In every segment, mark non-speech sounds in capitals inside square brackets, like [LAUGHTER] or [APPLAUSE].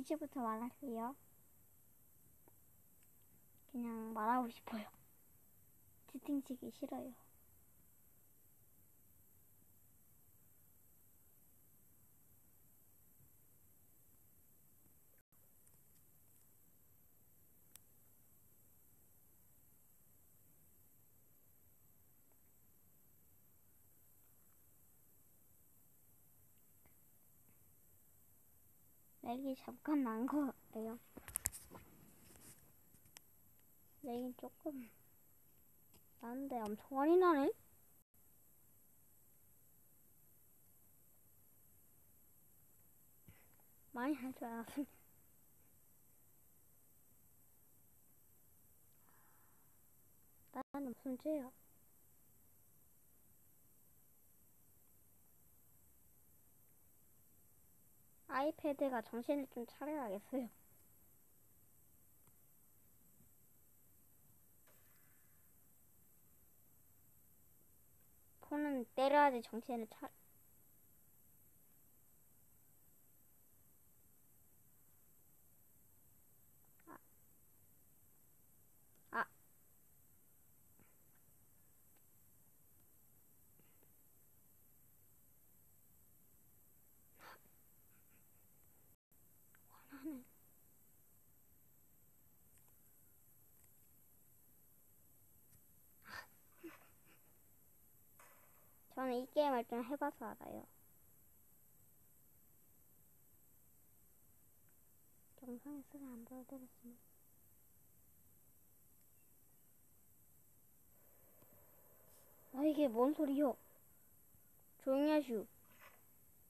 이제부터 말할게요. 그냥 말하고 싶어요. 채팅치기 싫어요. 렉이 잠깐 난 거예요. 렉이 조금 나는데 엄청 많이 나네? 많이 할줄 알았음. 나는 무슨 죄야? 아이패드가 정신을 좀 차려야겠어요. [LAUGHS] 폰은 때려야지 정신을 차. 저는 이 게임을 좀 해봐서 알아요. 영상에 쓰안 보여드렸으면. 아, 이게 뭔 소리요? 조용히 하슈.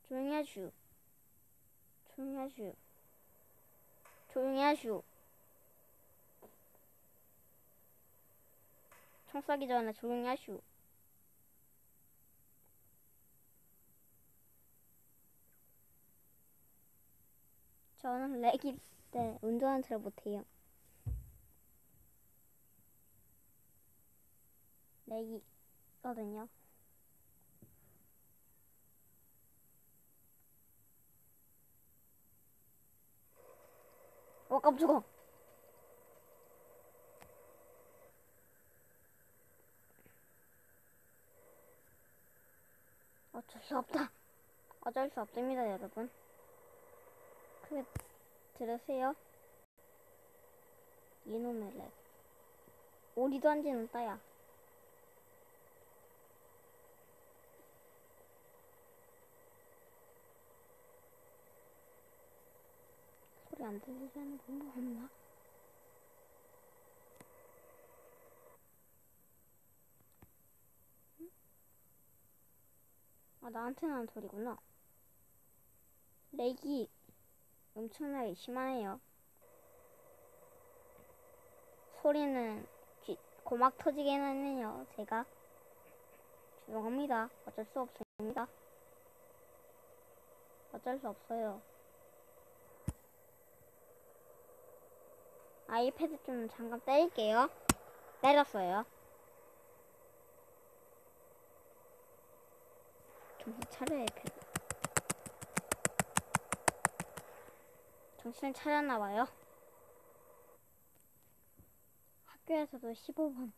조용히 하슈. 조용히 하슈. 조용히 하슈. 총 쏘기 전에 조용히 하슈. 저는 렉이 때 운전을 잘 못해요. 렉이 있거든요. 어, 깜짝아. 어쩔 수 없다. 어쩔 수 없습니다, 여러분. 크게 들으세요. 이놈의 렉. 오리도 앉지는 따야. 소리 안 들리게 하는 방법 없나? 응? 아, 나한테 나는 소리구나. 렉이 엄청나게 심하네요. 소리는 귀, 고막 터지긴 했네요. 제가 죄송합니다. 어쩔 수 없습니다. 어쩔 수 없어요. 아이패드 좀 잠깐 때릴게요. 때렸어요. 정신 차려야 돼. 정신을 차렸나봐요. 학교에서도 15번.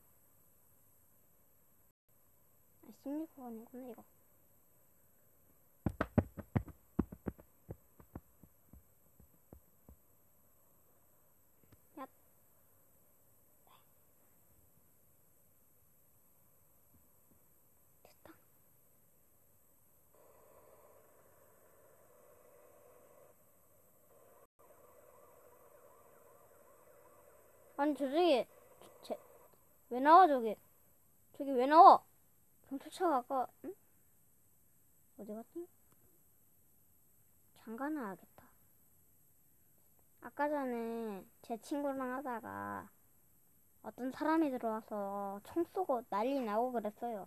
아, 16번이구나, 이거. 아니 저기 제, 왜 나와 저기? 저기 왜 나와? 경찰차가 아까 응? 어디 갔지? 장가는 하겠다. 아까 전에 제 친구랑 하다가 어떤 사람이 들어와서 총 쏘고 난리 나고 그랬어요.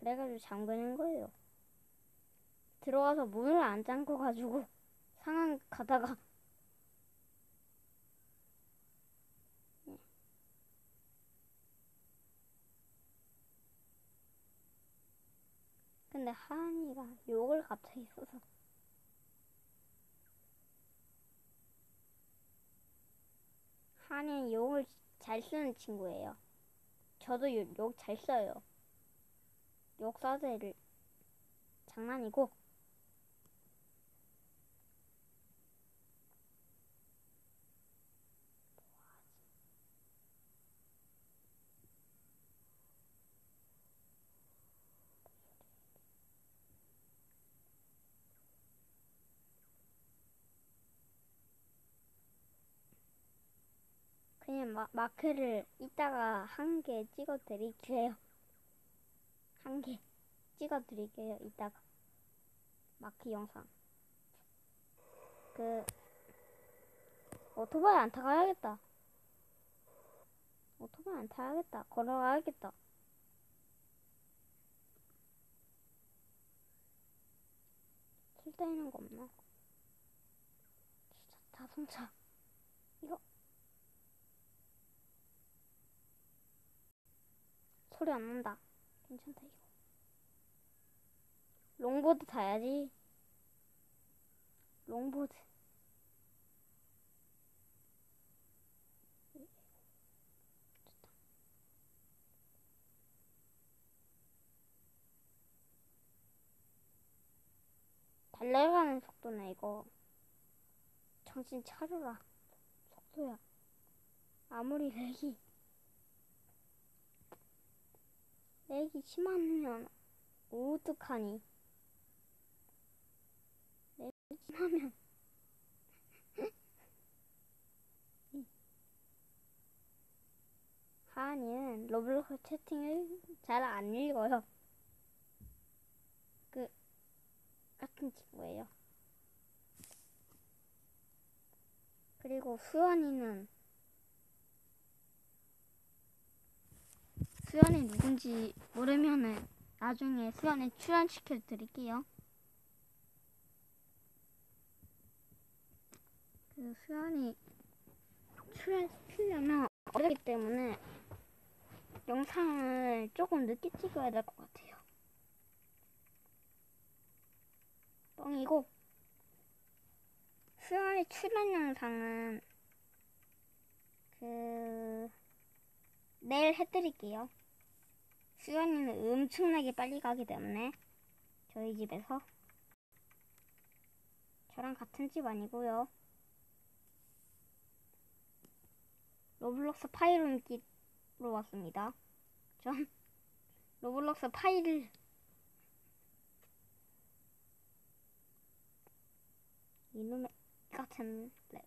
그래가지고 잠그는 거예요. 들어와서 문을 안 잠궈 가지고 [LAUGHS] 상황 가다가 근데 하은이가 욕을 갑자기 써서 하은이는 욕을 잘 쓰는 친구예요. 저도 욕 잘 써요. 욕 써도 장난이고 그냥 마, 마크를 이따가 한 개 찍어 드릴게요. 한 개 찍어 드릴게요. 이따가 마크 영상. 그 오토바이 안 타가야겠다. 오토바이 안 타야겠다. 걸어가야겠다. 쓸데있는 거 없나? 진짜 자동차. 이거 소리 안 난다. 괜찮다 이거. 롱보드 타야지. 롱보드. 달려가는 속도네 이거. 정신 차려라. 속도야. 아무리 렉이 렉이 심하면 어떡하니? 렉이 심하면 [LAUGHS] 하니는 로블록스 채팅을 잘 안 읽어요. 그 같은 친구예요. 그리고 수연이는 수연이 누군지 모르면은 나중에 수연에 출연시켜 드릴게요. 그 수연이 출연시키려면 어렵기 때문에 영상을 조금 늦게 찍어야 될 것 같아요. 뻥이고 수연이 출연 영상은 그 내일 해드릴게요. 수연이는 엄청나게 빨리 가기 때문에 저희 집에서 저랑 같은 집 아니고요. 로블록스 파이로 인기로 왔습니다. 전 로블록스 파이를 이놈의 같은 랩.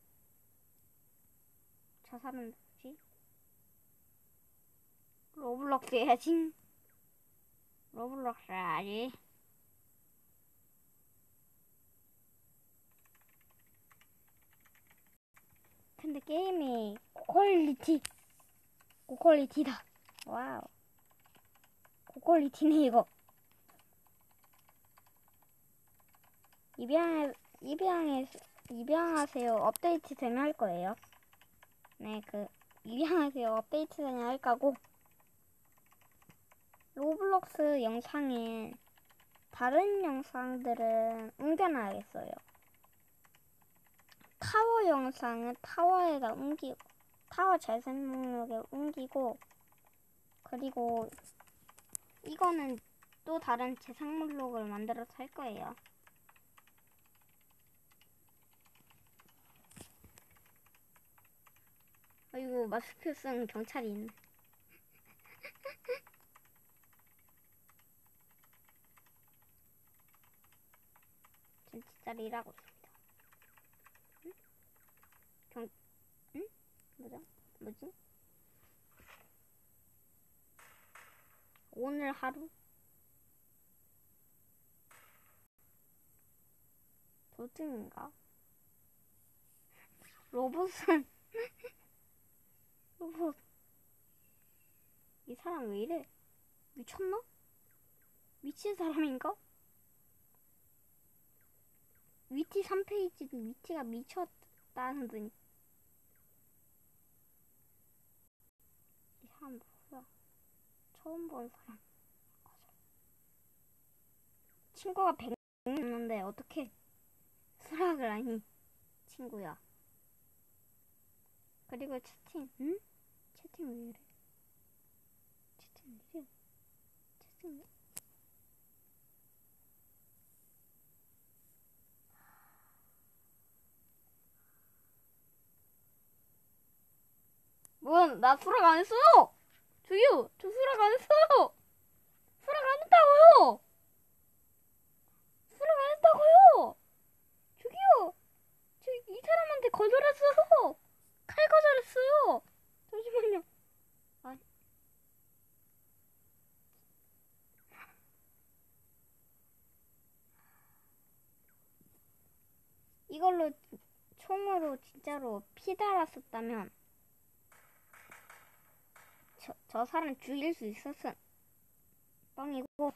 저 사람 누구지? 로블록스 해야지. 로블록스 해야지. 근데 게임이 고퀄리티 고퀄리티다. 와우. 고퀄리티네 이거. 입양해 입양해 입양하세요. 업데이트 되면 할 거예요. 네, 그 입양하세요. 업데이트 되면 할 거고. 로블록스 영상에 다른 영상들은 옮겨놔야겠어요. 타워 영상은 타워에다 옮기고 타워 재생 목록에 옮기고 그리고 이거는 또 다른 재생 목록을 만들어서 할 거예요. 아이고 마스크 쓴 경찰이. 일하고 있습니다. 응? 경, 응? 뭐죠? 뭐지? 오늘 하루? 도중인가? 로봇은 [LAUGHS] 로봇 이 사람 왜 이래? 미쳤나? 미친 사람인가? 위티 3페이지도 위티가 미쳤다는 둥이 이 사람 누구야? 처음 본 사람 친구가 100명이었는데 어떻게 수락을 하니 친구야 그리고 채팅, 응? 채팅 왜 이래? 채팅 왜 이래? 채팅 왜? 뭐 야, 나 수락 안 했어요! 저기요, 저 수락 안 했어요! 수락 안 했다고요! 수락 안 했다고요! 저기요! 저 이 사람한테 거절했어요! 칼 거절했어요! 잠시만요. 아. 이걸로 총으로 진짜로 피 달았었다면 저, 저 사람 죽일 수 있었음. 뻥이고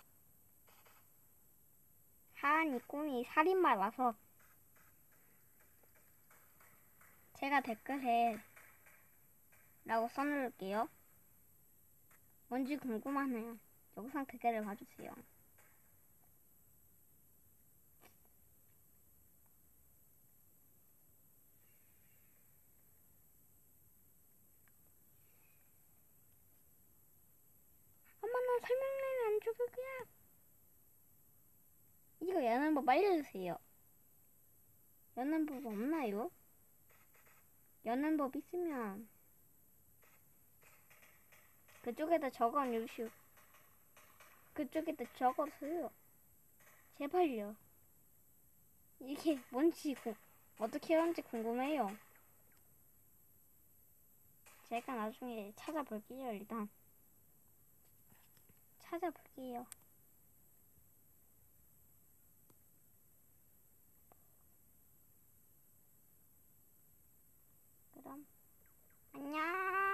하한이 꿈이 살인마라서 제가 댓글에 라고 써놓을게요. 뭔지 궁금하네요. 영상 댓글을 봐주세요. 설명내면 안 죽을 거야. 이거 여는 법 알려주세요. 여는 법 없나요? 여는 법 있으면 그쪽에다 적어 주시오. 그쪽에다 적어서요. 제발요. 이게 뭔지 고, 어떻게 하는지 궁금해요. 제가 나중에 찾아볼게요, 일단. 찾아볼게요. 그럼, 안녕.